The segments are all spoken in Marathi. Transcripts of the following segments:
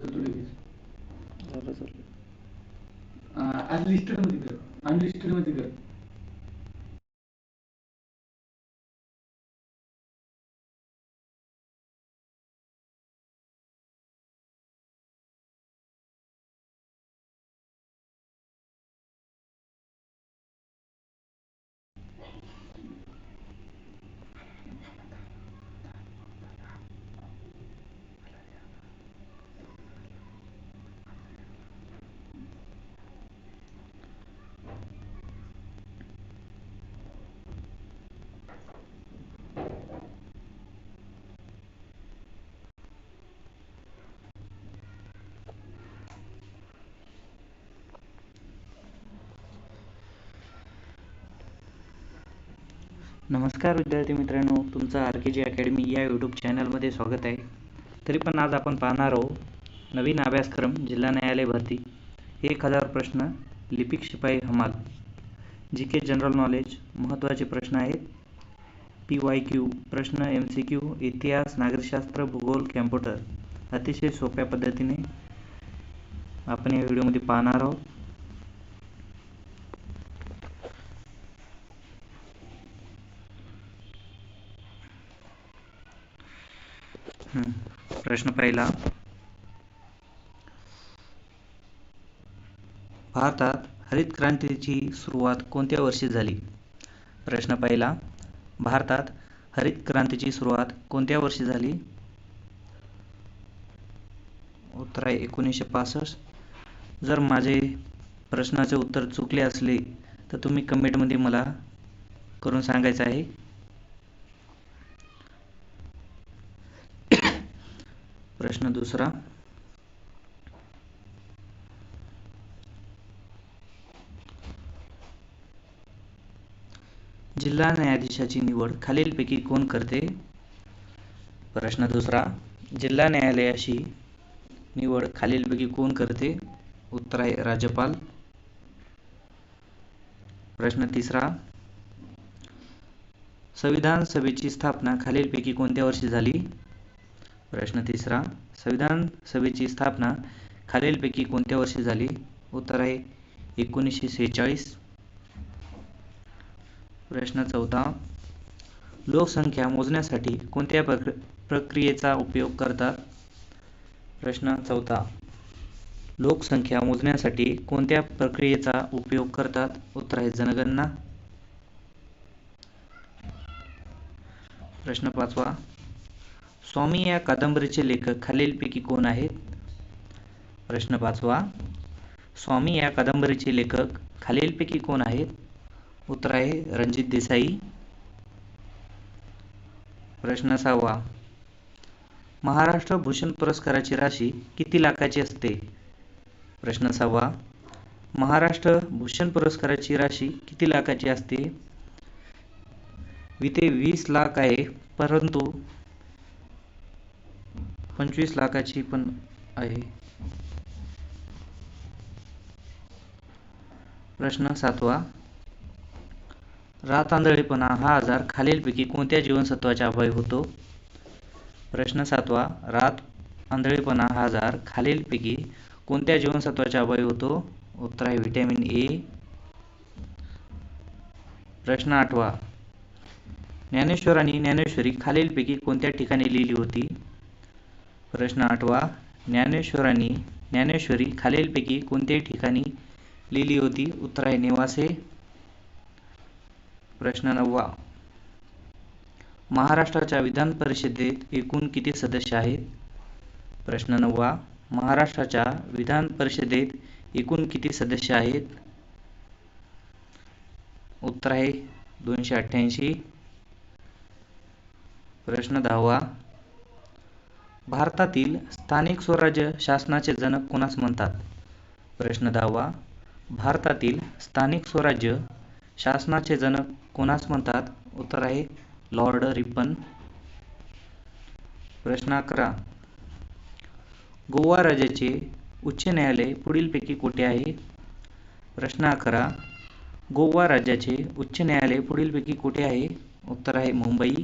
सर अनलिस्टेडमध्ये कर अनलिस्टेडमध्ये कर नमस्कार विद्यार्थी मित्रांनो तुमचं आर के जी अकॅडमी या यूट्यूब चॅनलमध्ये स्वागत आहे. तरी पण आज आपण पाहणार आहोत नवीन अभ्यासक्रम जिल्हा न्यायालय भरती. एक हजार प्रश्न लिपिक शिपाई हमाल. जी के जनरल नॉलेज महत्त्वाचे प्रश्न आहेत. पी वाय क्यू प्रश्न एम सी क्यू इतिहास नागरिकशास्त्र भूगोल कॅम्प्युटर. अतिशय सोप्या पद्धतीने आपण या व्हिडिओमध्ये पाहणार आहोत. प्रश्न पहिला. भारतात हरित क्रांतीची सुरुवात कोणत्या वर्षी झाली? प्रश्न पहिला. भारतात हरित क्रांतीची सुरुवात कोणत्या वर्षी झाली? उत्तर आहे एकोणीसशे पासष्ट. जर माझे प्रश्नाचे उत्तर चुकले असले तर तुम्ही कमेंटमध्ये मला करून सांगायचं आहे. प्रश्न दुसरा. जिल्हा न्यायाधीशाची निवड खालीलपैकी कोण करते? प्रश्न दुसरा. जिल्हा न्यायालयाशी निवड खालीलपैकी कोण करते? उत्तर आहे राज्यपाल. प्रश्न तिसरा. संविधान सभेची स्थापना खालीलपैकी कोणत्या वर्षी झाली? प्रश्न तिसरा संविधान सभेची स्थापना खालीलपैकी कोणत्या वर्षी झाली? उत्तर आहे एकोणीसशे सेहेचाळीस. प्रश्न चौथा लोकसंख्या मोजण्यासाठी कोणत्या प्रक्र प्रक्रियेचा उपयोग करतात? प्रश्न चौथा लोकसंख्या मोजण्यासाठी कोणत्या प्रक्रियेचा उपयोग करतात? उत्तर आहे जनगणना. प्रश्न पाचवा स्वामी या कादंबरीचे लेखक खालीलपैकी कोण आहेत? प्रश्न पाचवा. स्वामी या कादंबरीचे लेखक खालीलपैकी कोण आहेत? उत्तर आहे रणजित देसाई. प्रश्न सहावा. महाराष्ट्र भूषण पुरस्काराची राशी किती लाखाची असते? प्रश्न सहावा. महाराष्ट्र भूषण पुरस्काराची राशी किती लाखाची असते? इथे वीस लाख आहे परंतु पंचवीस लाखाची पण आहे. प्रश्न सातवा. रात हा आजार खालीलपैकी कोणत्या जीवनसत्वाच्या अभावी होतो? प्रश्न सातवा. रात आंधळेपणा हा आजार खालीलपैकी कोणत्या जीवनसत्वाच्या अभावी होतो? उत्तर आहे व्हिटॅमिन ए. प्रश्न आठवा. ज्ञानेश्वरांनी ज्ञानेश्वरी खालीलपैकी कोणत्या ठिकाणी लिहिली होती? प्रश्न आठवा ज्ञानेश्वरांनी ज्ञानेश्वरी खालीलपैकी कोणत्याही ठिकाणी लिहिली होती? उत्तर आहे निवासे. प्रश्न नववा. महाराष्ट्राच्या विधान परिषदेत एकूण किती सदस्य आहेत? प्रश्न नववा. महाराष्ट्राच्या विधान परिषदेत एकूण किती सदस्य आहेत? उत्तर आहे दोनशे अठ्ठ्याऐंशी. प्रश्न दहावा. भारतातील स्थानिक स्वराज्य शासनाचे जनक कोणास म्हणतात? प्रश्न दहावा. भारतातील स्थानिक स्वराज्य शासनाचे जनक कोणास म्हणतात? उत्तर आहे लॉर्ड रिपन. प्रश्न अकरा. गोवा राज्याचे उच्च न्यायालय पुढीलपैकी कोठे आहे? प्रश्न अकरा. गोवा राज्याचे उच्च न्यायालय पुढीलपैकी कुठे आहे? उत्तर आहे मुंबई.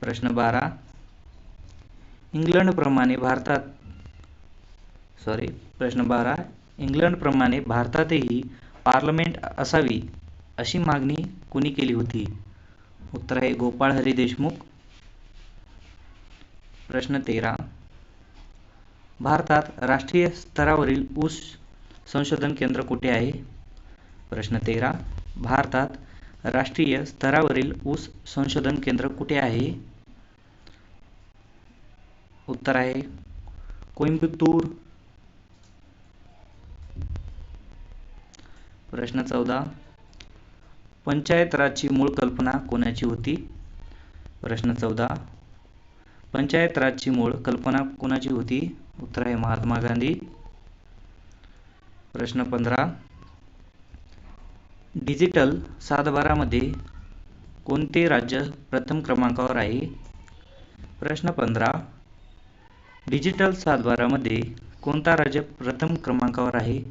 प्रश्न बारा. इंग्लंडप्रमाणे भारतात सॉरी प्रश्न बारा. इंग्लंडप्रमाणे भारतातही पार्लमेंट असावी अशी मागणी कुणी केली होती? उत्तर आहे गोपाळ हरी देशमुख. प्रश्न तेरा. भारतात राष्ट्रीय स्तरावरील ऊस संशोधन केंद्र कुठे आहे? प्रश्न तेरा. भारतात राष्ट्रीय स्तरावरील ऊस संशोधन केंद्र कुठे आहे? उत्तर आहे. कोइंबतूर. प्रश्न चौदा. पंचायत राजची मूळ कल्पना कोणाची होती? प्रश्न चौदा. पंचायत राजची मूळ कल्पना कोणाची होती? उत्तर आहे महात्मा गांधी. प्रश्न पंधरा. डिजिटल सातबारामध्ये कोणते राज्य प्रथम क्रमांकावर आहे? प्रश्न पंधरा. डिजिटल सातबारामध्ये कोणता राज्य प्रथम क्रमांकावर आहे?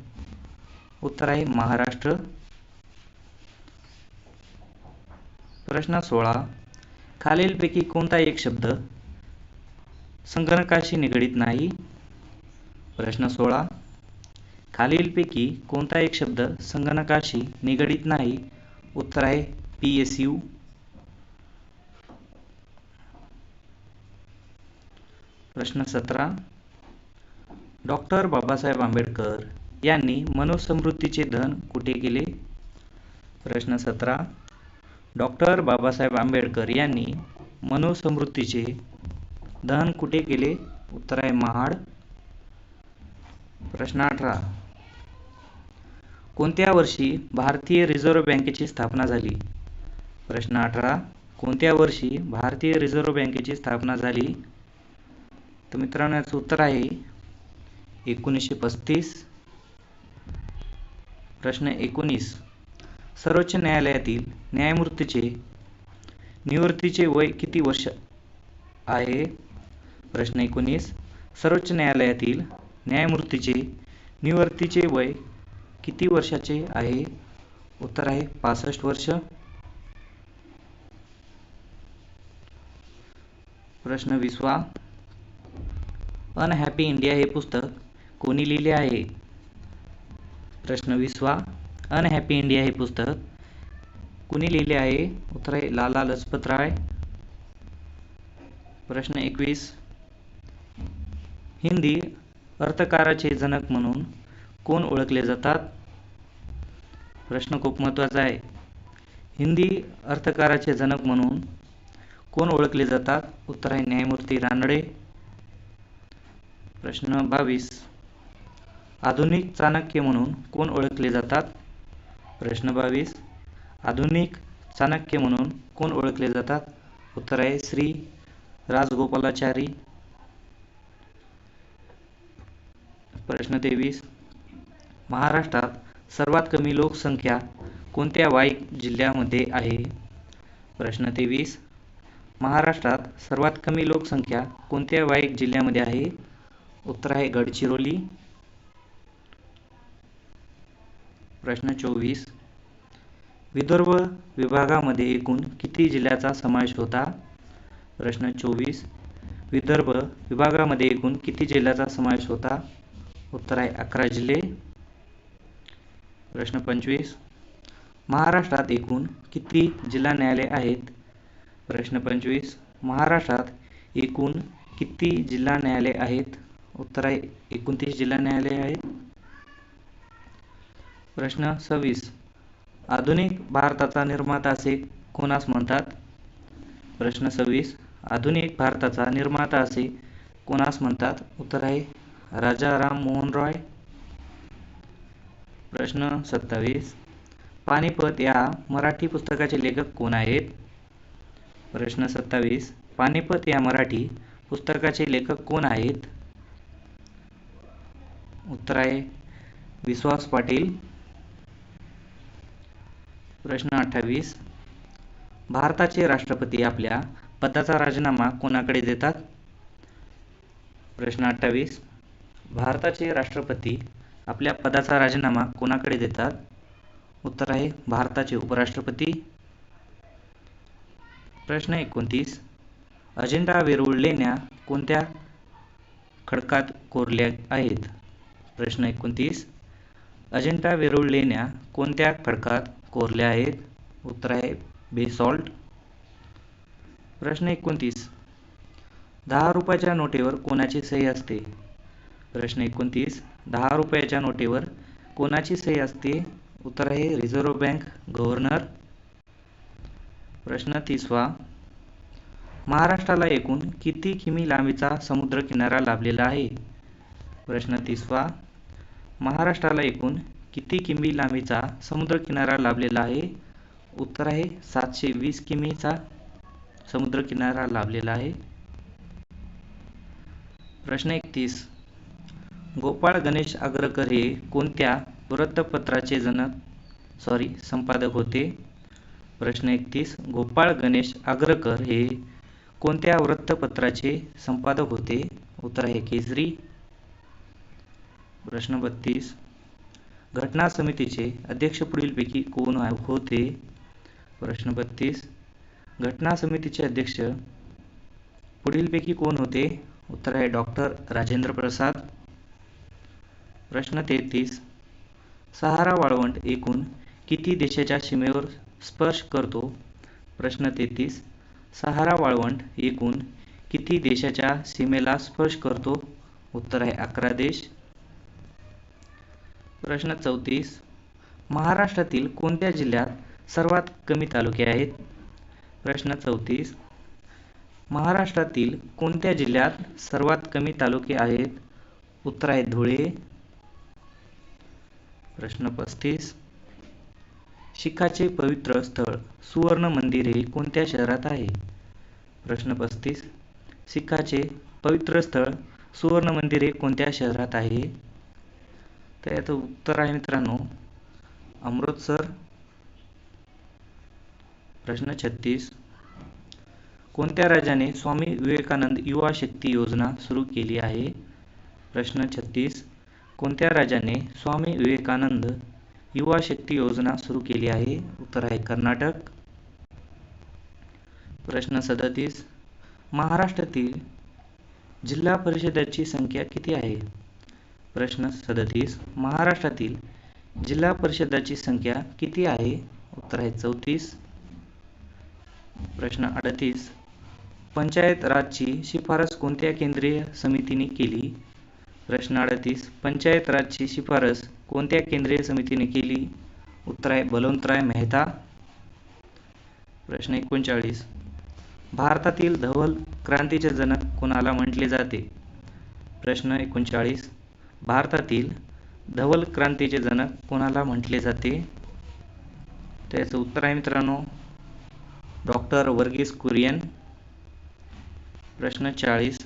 उत्तर आहे महाराष्ट्र. प्रश्न सोळा. खालीलपैकी कोणता एक शब्द संगणकाशी निगडीत नाही? प्रश्न सोळा. खालीलपैकी कोणता एक शब्द संगणकाशी निगडीत नाही? उत्तर आहे पी एस यू प्रश्न सतरा. डॉक्टर बाबासाहेब आंबेडकर यांनी मनोसमृद्धीचे धन कुठे केले? प्रश्न सतरा. डॉक्टर बाबासाहेब आंबेडकर यांनी मनोसमृद्धीचे धन कुठे केले? उत्तर आहे महाड. प्रश्न अठरा. कोणत्या वर्षी भारतीय रिझर्व्ह बँकेची स्थापना झाली? प्रश्न अठरा. कोणत्या वर्षी भारतीय रिझर्व्ह बँकेची स्थापना झाली? तर मित्रांनो याचं उत्तर आहे एकोणीसशे पस्तीस. प्रश्न एकोणीस. सर्वोच्च न्यायालयातील न्यायमूर्तीचे निवृत्तीचे वय किती वर्ष आहे? प्रश्न एकोणीस. सर्वोच्च न्यायालयातील न्यायमूर्तीचे निवृत्तीचे वय किती वर्षाचे आहे? उत्तर आहे पासष्ट वर्ष. प्रश्न विसवा. अनहॅपी इंडिया हे पुस्तक कोणी लिहिले आहे? प्रश्न विसवा अनहॅपी इंडिया हे पुस्तक कुणी लिहिले आहे? उत्तर आहे लाला लजपत राय. प्रश्न एकवीस हिंदी अर्थकाराचे जनक म्हणून कोण ओळखले जातात? प्रश्न खूप महत्त्वाचा आहे. हिंदी अर्थकाराचे जनक म्हणून कोण ओळखले जातात? उत्तर आहे न्यायमूर्ती रानडे. प्रश्न बावीस. आधुनिक चाणक्य म्हणून कोण ओळखले जातात? प्रश्न बावीस. आधुनिक चाणक्य म्हणून कोण ओळखले जातात? उत्तर आहे श्री राजगोपालाचारी. प्रश्न तेवीस. महाराष्ट्रात सर्वात कमी लोकसंख्या कोणत्या वाईक जिल्ह्यामध्ये आहे? प्रश्न तेवीस. महाराष्ट्रात सर्वात कमी लोकसंख्या कोणत्या वाईक जिल्ह्यामध्ये आहे? उत्तर आहे गडचिरोली. प्रश्न चोवीस. विदर्भ विभागामध्ये एकूण किती जिल्ह्याचा समावेश होता? प्रश्न चोवीस. विदर्भ विभागामध्ये एकूण किती जिल्ह्याचा समावेश होता? उत्तर आहे अकरा जिल्हे. प्रश्न पंचवीस. महाराष्ट्रात एकूण किती जिल्हा न्यायालय आहेत? प्रश्न पंचवीस. महाराष्ट्रात एकूण किती जिल्हा न्यायालय आहेत? उत्तर आहे एकोणतीस जिल्हा न्यायालय आहे. प्रश्न सव्वीस. आधुनिक भारताचा निर्माता असे कोणास म्हणतात? प्रश्न सव्वीस. आधुनिक भारताचा निर्माता असे कोणास म्हणतात? उत्तर आहे राजा राम मोहन रॉय. प्रश्न सत्तावीस. पानिपत या मराठी पुस्तकाचे लेखक कोण आहेत? प्रश्न सत्तावीस. पानिपत या मराठी पुस्तकाचे लेखक कोण आहेत? उत्तर आहे विश्वास पाटील. प्रश्न अठ्ठावीस. भारताचे राष्ट्रपती आपल्या पदाचा राजीनामा कोणाकडे देतात? प्रश्न अठ्ठावीस. भारताचे राष्ट्रपती आपल्या पदाचा राजीनामा कोणाकडे देतात? उत्तर आहे भारताचे उपराष्ट्रपती. प्रश्न एकोणतीस. अजेंडा वेरूळ लेण्या कोणत्या खडकात कोरल्या आहेत? प्रश्न एकोणतीस. अजिंठा वेरूळ लेण्या कोणत्या खडकात कोरल्या आहेत? उत्तर आहे बेसॉल्ट. प्रश्न एकोणतीस. दहा रुपयाच्या नोटेवर कोणाची सही असते? प्रश्न एकोणतीस. दहा रुपयाच्या नोटेवर कोणाची सही असते? उत्तर आहे रिझर्व्ह बँक गव्हर्नर. प्रश्न तिसवा. महाराष्ट्राला एकूण किती किमी लांबीचा समुद्र किनारा लाभलेला आहे? प्रश्न तिसवा. महाराष्ट्राला एकूण किती किमी लांबीचा समुद्रकिनारा लाभलेला आहे? उत्तर आहे सातशे वीस किमीचा समुद्रकिनारा लाभलेला आहे. प्रश्न एकतीस. गोपाळ गणेश आग्रकर हे कोणत्या वृत्तपत्राचे जनक सॉरी संपादक होते? प्रश्न एकतीस. गोपाळ गणेश आग्रकर हे कोणत्या वृत्तपत्राचे संपादक होते? उत्तर आहे केसरी प्रश्न बत्तीस. घटना समितीचे अध्यक्ष पुढीलपैकी कोण होते. प्रश्न बत्तीस. घटना समितीचे अध्यक्ष पुढीलपैकी कोण होते? उत्तर आहे डॉक्टर राजेंद्र प्रसाद. प्रश्न तेहतीस. सहारा वाळवंट एकूण किती देशाच्या सीमेवर स्पर्श करतो? प्रश्न तेहतीस. सहारा वाळवंट एकूण किती देशाच्या सीमेला स्पर्श करतो? उत्तर आहे अकरा देश. प्रश्न चौतीस. महाराष्ट्रातील कोणत्या जिल्ह्यात सर्वात कमी तालुके आहेत? प्रश्न चौतीस. महाराष्ट्रातील कोणत्या जिल्ह्यात सर्वात कमी तालुके आहेत? उत्तर आहे धुळे. प्रश्न पस्तीस. शिखाचे पवित्र स्थळ सुवर्ण मंदिर हे कोणत्या शहरात आहे? प्रश्न पस्तीस. शिखाचे पवित्र स्थळ सुवर्ण मंदिर हे कोणत्या शहरात आहे? तर याचं उत्तर आहे मित्रांनो. अमृतसर प्रश्न छत्तीस. कोणत्या राजाने स्वामी विवेकानंद युवा शक्ती योजना सुरू केली आहे? प्रश्न छत्तीस. कोणत्या राजाने स्वामी विवेकानंद युवा शक्ती योजना सुरू केली आहे? उत्तर आहे कर्नाटक. प्रश्न सदतीस. महाराष्ट्रातील जिल्हा परिषदाची संख्या किती आहे? प्रश्न सदतीस. महाराष्ट्रातील जिल्हा परिषदाची संख्या किती आहे? उत्तर आहे चौतीस. प्रश्न अडतीस. पंचायत राजची शिफारस कोणत्या केंद्रीय समितीने केली? प्रश्न अडतीस. पंचायत राजची शिफारस कोणत्या केंद्रीय समितीने केली? उत्तर आहे बलवंतराय मेहता. प्रश्न एकोणचाळीस. भारतातील धवल क्रांतीचे जनक कोणाला म्हटले जाते? प्रश्न एकोणचाळीस. भारतातील धवल क्रांतीचे जनक कोणाला म्हटले जाते? त्याचं उत्तर आहे मित्रांनो डॉक्टर वर्गीस कुरियन. प्रश्न चाळीस.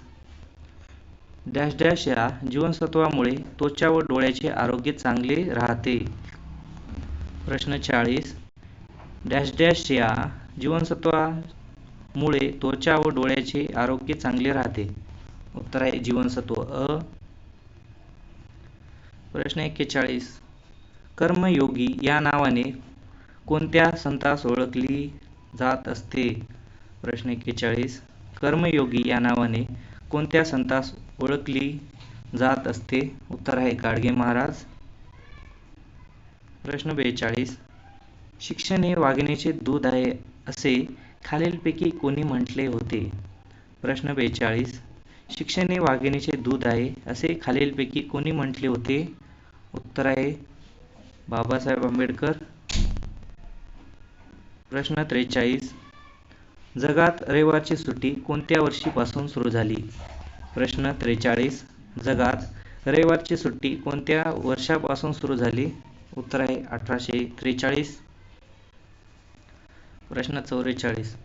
डॅश डॅश या जीवनसत्वामुळे त्वचा व डोळ्याचे आरोग्य चांगले राहते. प्रश्न चाळीस. डॅश डॅश या जीवनसत्वामुळे त्वचा व डोळ्याचे आरोग्य चांगले राहते. उत्तर आहे जीवनसत्व अ. प्रश्न एक्केचाळीस. कर्मयोगी या नावाने कोणत्या संतास ओळखली जात असते? प्रश्न एक्केचाळीस. कर्मयोगी या नावाने कोणत्या संतास ओळखली जात असते? उत्तर आहे गाडगे महाराज. प्रश्न बेचाळीस. शिक्षण हे वाघिणीचे दूध आहे असे खालीलपैकी कोणी म्हटले होते? प्रश्न बेचाळीस. शिक्षण हे वाघिणीचे दूध आहे असे खालीलपैकी कोणी म्हटले होते? उत्तर आहे बाबासाहेब आंबेडकर. प्रश्न त्रेचाळीस. जगात रविवारची सुट्टी कोणत्या वर्षीपासून सुरू झाली? प्रश्न त्रेचाळीस. जगात रविवारची सुट्टी कोणत्या वर्षापासून सुरू झाली? उत्तर आहे अठराशे त्रेचाळीस. प्रश्न चौवेचाळीस.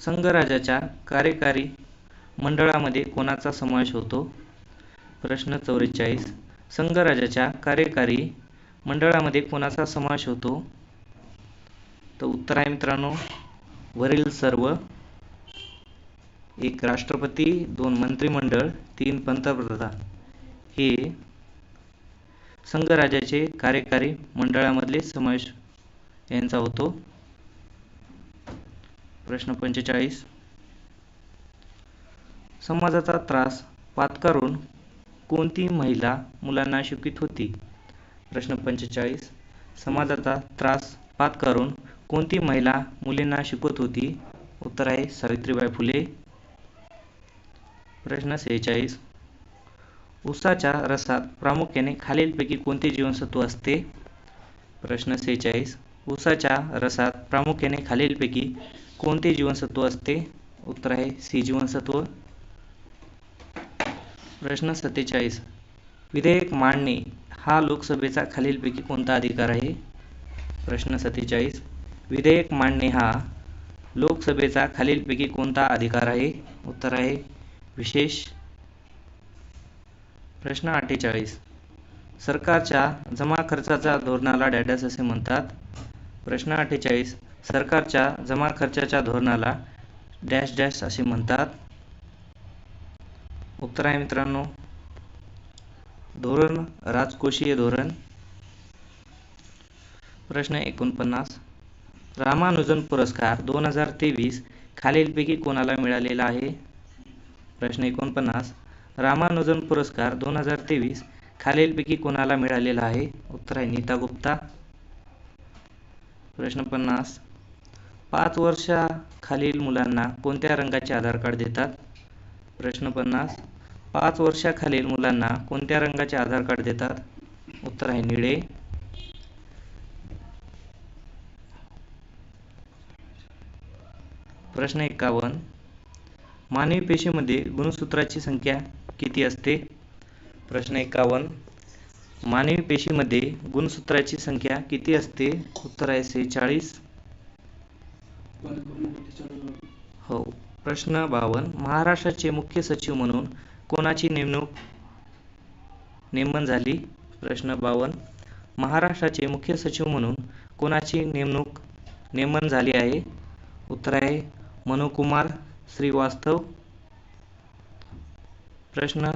संघराजाच्या कार्यकारी मंडळामध्ये कोणाचा समावेश होतो? प्रश्न चौवेचाळीस. संघराजाच्या कार्यकारी मंडळामध्ये कोणाचा समावेश होतो? तर उत्तर आहे मित्रांनो वरील सर्व. एक राष्ट्रपती दोन मंत्रिमंडळ तीन पंतप्रधान. हे संघराजाचे कार्यकारी मंडळामधले समावेश यांचा होतो. प्रश्न पंचेचाळीस. समाजाचा त्रास पातकारून कोणती महिला मुलांना शिकवित होती? प्रश्न पंचेचाळीस. समाजाचा त्रास पातकारून कोणती महिला मुलींना शिकवत होती? उत्तर आहे सावित्रीबाई फुले. प्रश्न सेहेचाळीस. उसाच्या रसात प्रामुख्याने खालीलपैकी कोणते जीवनसत्व असते? प्रश्न सेहेचाळीस. उसाच्या रसात प्रामुख्याने खालीलपैकी कोणते जीवनसत्व असते? उत्तर आहे सी जीवनसत्व. प्रश्न सत्तेचाळीस. विधेयक मांडणे हा लोकसभेचा खालीलपैकी कोणता अधिकार आहे? प्रश्न सत्तेचाळीस. विधेयक मांडणे हा लोकसभेचा खालीलपैकी कोणता अधिकार आहे? उत्तर आहे विशेष. प्रश्न अठ्ठेचाळीस. सरकारच्या जमा खर्चाच्या धोरणाला डॅडस असे म्हणतात. प्रश्न अठ्ठेचाळीस. सरकारच्या जमा खर्चाच्या धोरणाला डॅश डॅश असे म्हणतात. उत्तर आहे मित्रांनो. धोरण राजकोषीय धोरण. प्रश्न एकोणपन्नास. रामानुजन पुरस्कार दोन हजार तेवीस खालीलपैकी कोणाला मिळालेला आहे? प्रश्न एकोणपन्नास. रामानुजन पुरस्कार दोन हजार तेवीस खालीलपैकी कोणाला मिळालेला आहे? उत्तर आहे नीता गुप्ता. प्रश्न पन्नास. पाच वर्षाखालील मुलांना कोणत्या रंगाचे आधार कार्ड देतात? प्रश्न पन्नास. पाच वर्षाखालील मुलांना कोणत्या रंगाचे आधार कार्ड देतात? उत्तर आहे निळे. प्रश्न एक्कावन्न मानवी पेशीमध्ये गुणसूत्राची संख्या किती असते? प्रश्न एक्कावन्न मानवी पेशीमध्ये गुणसूत्राची संख्या किती असते? उत्तर आहे सेहेचाळीस हो. प्रश्न बावन्न महाराष्ट्राचे मुख्य सचिव म्हणून कोणाची नेमणूक नेमण झाली? प्रश्न बावन्न महाराष्ट्राचे मुख्य सचिव म्हणून कोणाची नेमणूक नेमण झाली आहे? उत्तर आहे मनुकुमार श्रीवास्तव. प्रश्न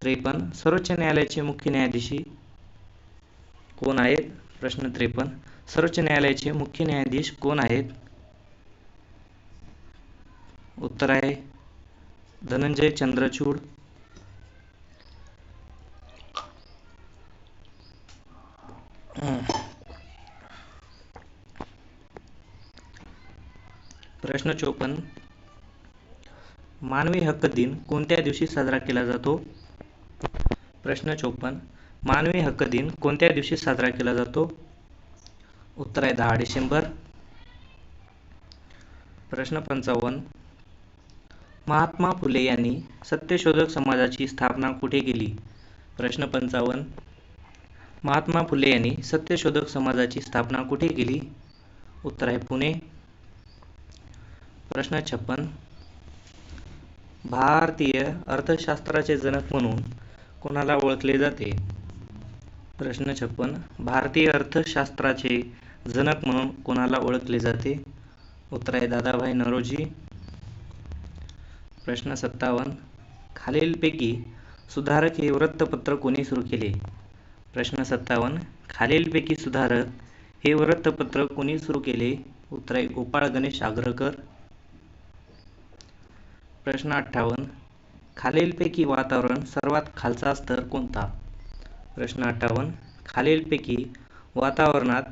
त्रेपन्न सर्वोच्च न्यायालयाचे मुख्य न्यायाधीशी कोण आहेत? प्रश्न त्रेपन्न सर्वोच्च न्यायालयाचे मुख्य न्यायाधीश कोण आहेत? उत्तर आहे धनंजय चंद्रचूड. प्रश्न चोपन्न. मानवी हक्क दिन कोणत्या दिवशी साजरा केला जातो? प्रश्न चोपन्न. मानवी हक्क दिन कोणत्या दिवशी साजरा केला जातो? उत्तर आहे दहा डिसेंबर. प्रश्न पंचावन्न. महात्मा फुले यांनी सत्यशोधक समाजाची स्थापना कुठे केली? प्रश्न पंचावन्न. महात्मा फुले यांनी सत्यशोधक समाजाची स्थापना कुठे केली? उत्तर आहे पुणे. प्रश्न छप्पन. भारतीय अर्थशास्त्राचे जनक म्हणून कोणाला ओळखले जाते? प्रश्न छप्पन. भारतीय अर्थशास्त्राचे जनक म्हणून कोणाला ओळखले जाते? उत्तर आहे दादाभाई नरोजी. प्रश्न सत्तावन्न. खालीलपैकी सुधारक हे वृत्तपत्र कोणी सुरू केले? प्रश्न सत्तावन्न. खालीलपैकी सुधारक हे वृत्तपत्र कोणी सुरू केले? उत्तर आहे गोपाळ गणेश आग्रकर प्रश्न अठ्ठावन्न. खालीलपैकी वातावरण सर्वात खालचा स्तर कोणता? प्रश्न अठ्ठावन्न. खालीलपैकी वातावरणात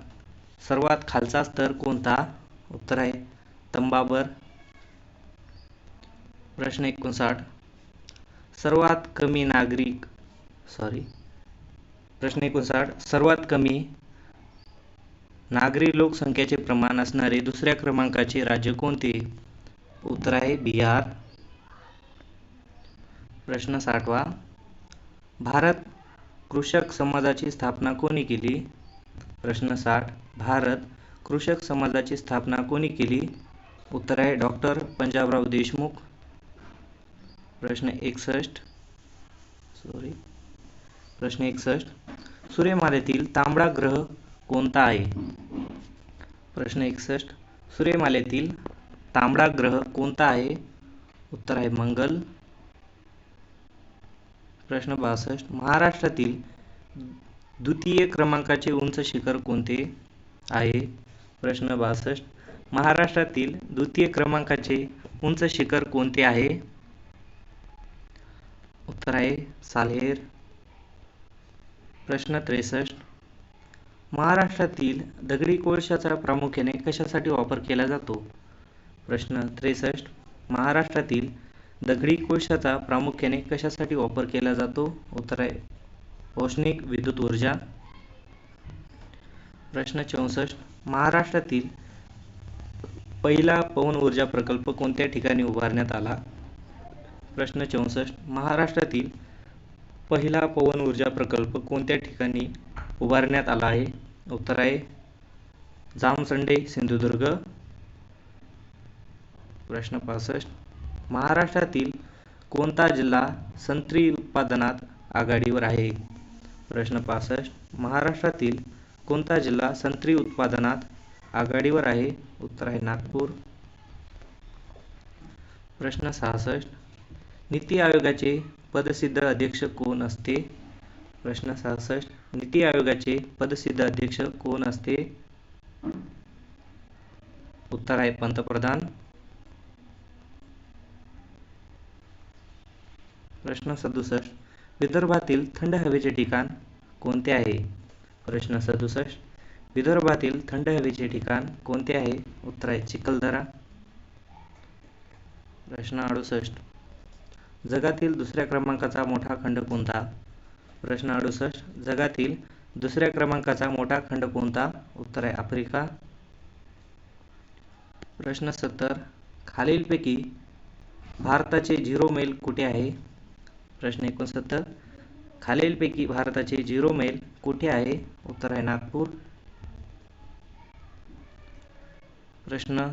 सर्वात खालचा स्तर कोणता? उत्तर आहे तंबाबर प्रश्न एकोणसाठ. सर्वात कमी नागरिक सॉरी प्रश्न एकोणसाठ. सर्वात कमी नागरी लोकसंख्येचे प्रमाण असणारे दुसऱ्या क्रमांकाचे राज्य कोणते? उत्तर आहे बिहार. प्रश्न साठवा. भारत कृषक समाजाची स्थापना कोणी केली? प्रश्न साठ. भारत कृषक समाजाची स्थापना कोणी केली? उत्तर आहे डॉक्टर पंजाबराव देशमुख. प्रश्न एकसष्ट सॉरी प्रश्न एकसष्ट. सूर्यमालेतील तांबडा ग्रह कोणता आहे? प्रश्न एकसष्ट. सूर्यमालेतील तांबडा ग्रह कोणता आहे? उत्तर आहे मंगल. प्रश्न बासष्ट. महाराष्ट्रातील द्वितीय क्रमांकाचे उंच शिखर कोणते आहे? प्रश्न बासष्ट. महाराष्ट्रातील द्वितीय क्रमांकाचे उंच शिखर कोणते आहे? उत्तर आहे साल्हेर प्रश्न त्रेसष्ट. महाराष्ट्रातील दगडी कोळशाचा प्रामुख्याने कशासाठी वापर केला जातो? प्रश्न त्रेसष्ट. महाराष्ट्रातील दगडी कोळशाचा प्रामुख्याने कशासाठी वापर केला जातो? उत्तर आहे औष्णिक विद्युत ऊर्जा. प्रश्न चौसष्ट. महाराष्ट्रातील पहिला पवन ऊर्जा प्रकल्प कोणत्या ठिकाणी उभारण्यात आला? प्रश्न चौसष्ट. महाराष्ट्रातील पहिला पवन ऊर्जा प्रकल्प कोणत्या ठिकाणी उभारण्यात आला आहे? उत्तर आहे जामसंडे सिंधुदुर्ग. प्रश्न पासष्ट. महाराष्ट्रातील कोणता जिल्हा संत्री उत्पादनात आघाडीवर आहे? प्रश्न पासष्ट. महाराष्ट्रातील कोणता जिल्हा संत्री उत्पादनात आघाडीवर आहे? उत्तर आहे नागपूर. प्रश्न सहासष्ट. नीती आयोगाचे पदसिद्ध अध्यक्ष कोण असते? प्रश्न सहासष्ट. नीती आयोगाचे पदसिद्ध अध्यक्ष कोण असते? उत्तर आहे पंतप्रधान. प्रश्न सदुसष्ट. विदर्भातील थंड हवेचे ठिकाण कोणते आहे? प्रश्न सदुसष्ट. विदर्भातील थंड हवेचे ठिकाण कोणते आहे? उत्तर आहे चिखलदरा. प्रश्न अडुसष्ट. जगातील दुसऱ्या क्रमांकाचा मोठा खंड कोणता? प्रश्न अडुसष्ट. जगातील दुसऱ्या क्रमांकाचा मोठा खंड कोणता? उत्तर आहे आफ्रिका. प्रश्न सत्तर. खालीलपैकी भारताचे झिरो मेल कुठे आहे? प्रश्न एकोणसत्तर. खालीलपैकी भारताचे झिरो मेल कुठे आहे? उत्तर आहे नागपूर. प्रश्न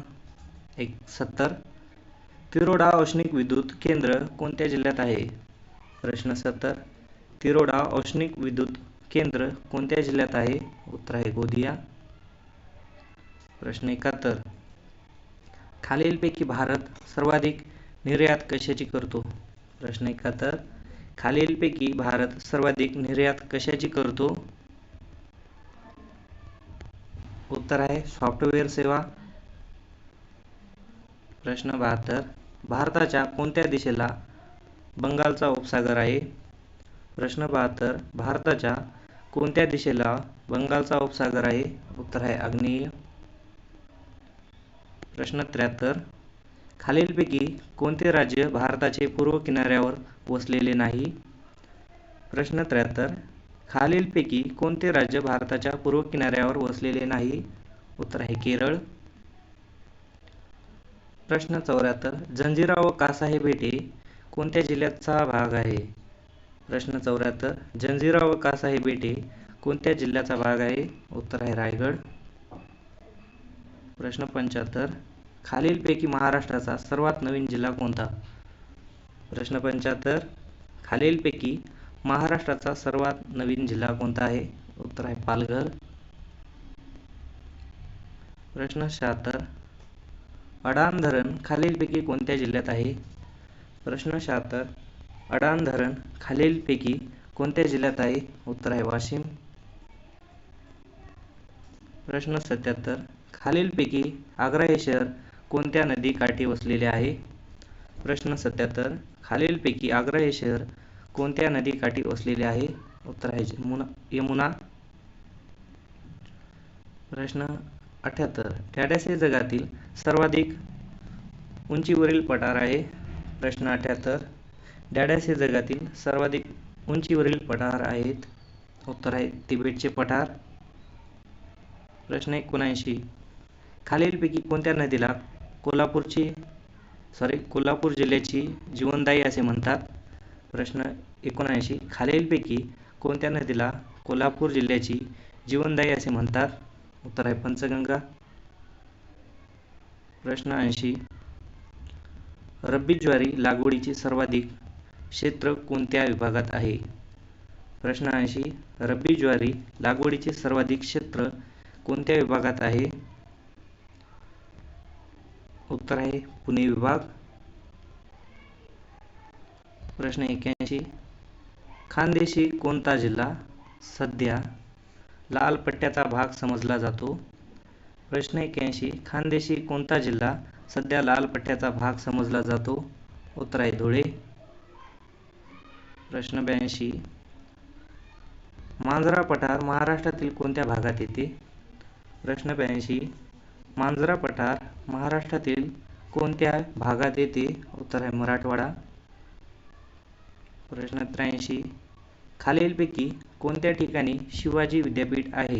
एक सत्तर. तिरोडा औष्णिक विद्युत केंद्र कोणत्या जिल्ह्यात आहे? प्रश्न सत्तर. तिरोडा औष्णिक विद्युत केंद्र कोणत्या जिल्ह्यात आहे? उत्तर आहे गोदिया. प्रश्न एकाहत्तर. खालीलपैकी भारत सर्वाधिक निर्यात कशाची करतो? प्रश्न एकाहत्तर. खालीलपैकी भारत सर्वाधिक निर्यात कशाची करतो? उत्तर आहे सॉफ्टवेअर सेवा. प्रश्न बहात्तर. भारताच्या कोणत्या दिशेला बंगालचा उपसागर आहे? प्रश्न बहात्तर. भारताच्या कोणत्या दिशेला बंगालचा उपसागर आहे? उत्तर आहे आग्नेय. प्रश्न त्र्याहत्तर. खालीलपैकी कोणते राज्य भारताचे पूर्व किनाऱ्यावर वसलेले नाही? प्रश्न त्र्याहत्तर. खालीलपैकी कोणते राज्य भारताच्या पूर्व किनाऱ्यावर वसलेले नाही? उत्तर आहे केरळ. प्रश्न चौऱ्याहत्तर जंजिरा व कासा हे बेटे कोणत्या जिल्ह्याचा भाग आहे? प्रश्न चौऱ्याहत्तर जंजिरा व कासा हे बेटे कोणत्या जिल्ह्याचा भाग आहे? उत्तर आहे रायगड. प्रश्न पंच्याहत्तर खालीलपैकी महाराष्ट्राचा सर्वात नवीन जिल्हा कोणता? प्रश्न पंच्याहत्तर खालीलपैकी महाराष्ट्राचा सर्वात नवीन जिल्हा कोणता आहे? उत्तर आहे पालघर. प्रश्न शहात्तर अडाण धरण खालीलपैकी कोणत्या जिल्ह्यात आहे? प्रश्न शहात्तर. अडाण धरण खालीलपैकी कोणत्या जिल्ह्यात आहे? उत्तर आहे वाशिम. प्रश्न सत्याहत्तर. खालीलपैकी आग्रा हे शहर कोणत्या नदी काठी वसलेले आहे? प्रश्न सत्याहत्तर. खालीलपैकी आग्रा हे शहर कोणत्या नदी काठी वसलेले आहे? उत्तर आहे यमुना यमुना. प्रश्न अठ्याहत्तर. टॅडॅस हे जगातील सर्वाधिक उंचीवरील पठार आहे. प्रश्न अठ्याहत्तर. डॅडॅस हे जगातील सर्वाधिक उंचीवरील पठार आहेत. उत्तर आहे तिबेटचे पठार. प्रश्न एकोणऐंशी. खालीलपैकी कोणत्या नदीला कोल्हापूरची सॉरी कोल्हापूर जिल्ह्याची जीवनदायी असे म्हणतात? प्रश्न एकोणऐंशी. खालीलपैकी कोणत्या नदीला कोल्हापूर जिल्ह्याची जीवनदायी असे म्हणतात? उत्तर आहे पंचगंगा. प्रश्न ऐंशी. रब्बी ज्वारी लागवडीचे सर्वाधिक क्षेत्र कोणत्या विभागात आहे? प्रश्न ऐंशी. रब्बी ज्वारी लागवडीचे सर्वाधिक क्षेत्र कोणत्या विभागात आहे? उत्तर आहे पुणे विभाग. प्रश्न एक्याऐंशी खानदेशी कोणता जिल्हा सध्या लाल पट्ट्याचा भाग समजला जातो. प्रश्न एक्याऐंशी खानदेशी कोणता जिल्हा सध्या लाल पट्ट्याचा भाग समजला जातो? उत्तर आहे धुळे. प्रश्न ब्याऐंशी मांजरा पठार महाराष्ट्रातील कोणत्या भागात येते? प्रश्न ब्याऐंशी मांजरा पठार महाराष्ट्रातील कोणत्या भागात येते? उत्तर आहे मराठवाडा. प्रश्न त्र्याऐंशी खालीलपैकी कोणत्या ठिकाणी शिवाजी विद्यापीठ आहे?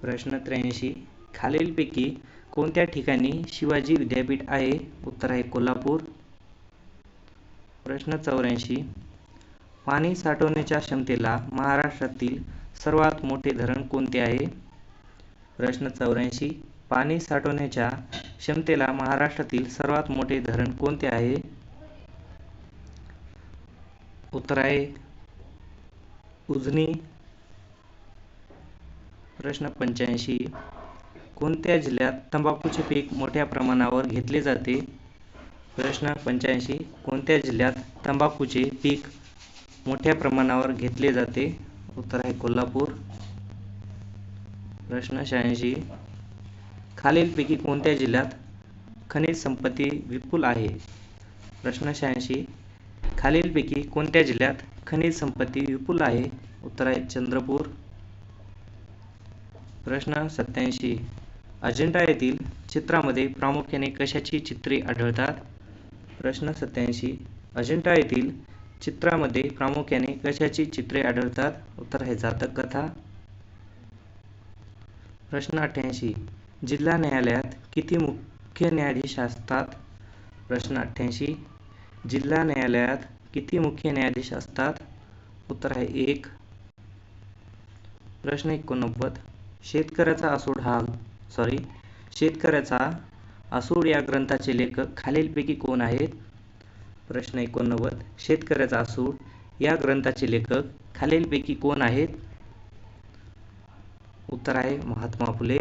प्रश्न त्र्याऐंशी. खालीलपैकी कोणत्या ठिकाणी शिवाजी विद्यापीठ आहे? उत्तर आहे कोल्हापूर. प्रश्न चौऱ्याऐंशी. पाणी साठवण्याच्या क्षमतेला महाराष्ट्रातील सर्वात मोठे धरण कोणते आहे? प्रश्न चौऱ्याऐंशी. पाणी साठवण्याच्या क्षमतेला महाराष्ट्रातील सर्वात मोठे धरण कोणते आहे? उत्तर आहे उजनी. प्रश्न पंच्याऐंशी. कोणत्या जिल्ह्यात तंबाखूचे पीक मोठ्या प्रमाणावर घेतले जाते? प्रश्न पंच्याऐंशी. कोणत्या जिल्ह्यात तंबाखूचे पीक मोठ्या प्रमाणावर घेतले जाते? उत्तर आहे कोल्हापूर. प्रश्न शहाऐंशी. खालीलपैकी कोणत्या जिल्ह्यात खनिज संपत्ती विपुल आहे? प्रश्न शहाऐंशी. खालीलपैकी कोणत्या जिल्ह्यात खनिज संपत्ती विपुल आहे. उत्तर आहे चंद्रपूर. प्रश्न सत्याऐंशी. अजिंठा येथील चित्रामध्ये प्रामुख्याने कशाची चित्रे आढळतात? प्रश्न सत्याऐंशी. अजिंठा येथील चित्रामध्ये प्रामुख्याने कशाची चित्रे आढळतात? उत्तर आहे जातक कथा प्रश्न अठ्ठ्याऐंशी. जिल्हा न्यायालयात किती मुख्य न्यायाधीश असतात? प्रश्न अठ्ठ्याऐंशी. जिल्हा न्यायालयात किती मुख्य न्यायाधीश असतात? उत्तर आहे एक. प्रश्न एकोणनव्वद. शेतकऱ्याचा आसूड हा सॉरी शेतकऱ्याचा आसूड या ग्रंथाचे लेखक खालीलपैकी कोण आहेत? प्रश्न एकोणनव्वद. शेतकऱ्याचा आसूड या ग्रंथाचे लेखक खालीलपैकी कोण आहेत? उत्तर आहे महात्मा फुले.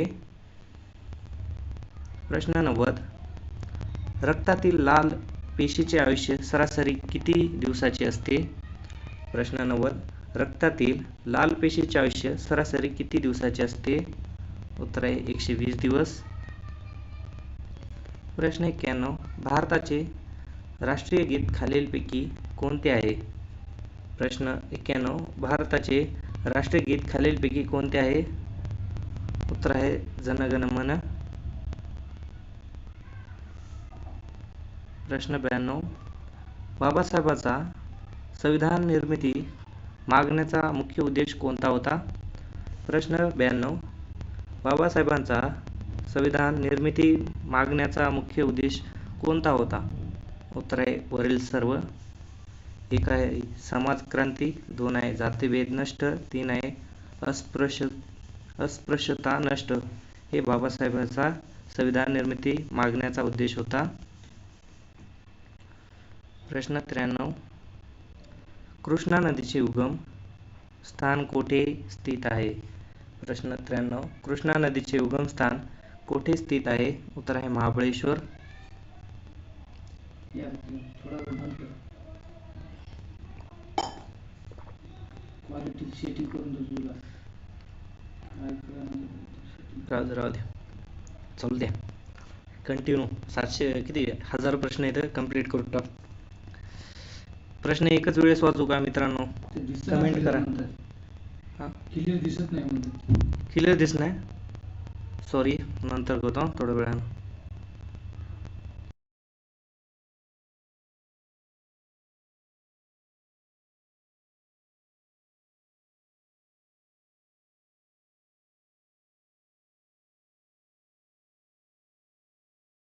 प्रश्न नव्वद. रक्तातील लाल पेशीचे आयुष्य सरासरी किती दिवसाचे असते? प्रश्न नव्वद. रक्तातील लाल पेशीचे आयुष्य सरासरी किती दिवसाचे असते? उत्तर आहे एकशे वीस दिवस. प्रश्न एक्क्याण्णव. भारताचे राष्ट्रीय गीत खालीलपैकी कोणते आहे? प्रश्न एक्क्याण्णव. भारताचे राष्ट्रीय गीत खालीलपैकी कोणते आहे? उत्तर आहे जनगण प्रश्न ब्याण्णव. बाबासाहेबांचा संविधान निर्मिती मागण्याचा मुख्य उद्देश कोणता होता? प्रश्न ब्याण्णव. बाबासाहेबांचा संविधान निर्मिती मागण्याचा मुख्य उद्देश कोणता होता? उत्तर आहे वरील सर्व. एक आहे समाज क्रांती दोन आहे जातीभेद नष्ट तीन आहे अस्पृश्य अस्पृश्यता नष्ट. हे बाबासाहेबांचा संविधान निर्मिती मागण्याचा उद्देश होता. प्रश्न त्र्याण्णव. कृष्णा नदीचे उगम स्थान कोठे स्थित आहे? प्रश्न त्र्याण्णव. कृष्णा नदीचे उगम स्थान कोठे स्थित आहे? उत्तर आहे महाबळेश्वर. कर राहू द्या चालू द्या. कंटिन्यू सातशे किती? हजार प्रश्न आहेत कंप्लीट करून टाक प्रश्न एकच वेळेस वाचू का मित्रांनो? Comment करा. हां? क्लिअर दिसत नाही क्लिअर दिसत नाही? सॉरी नंतर करतो थोड्या वेळानं.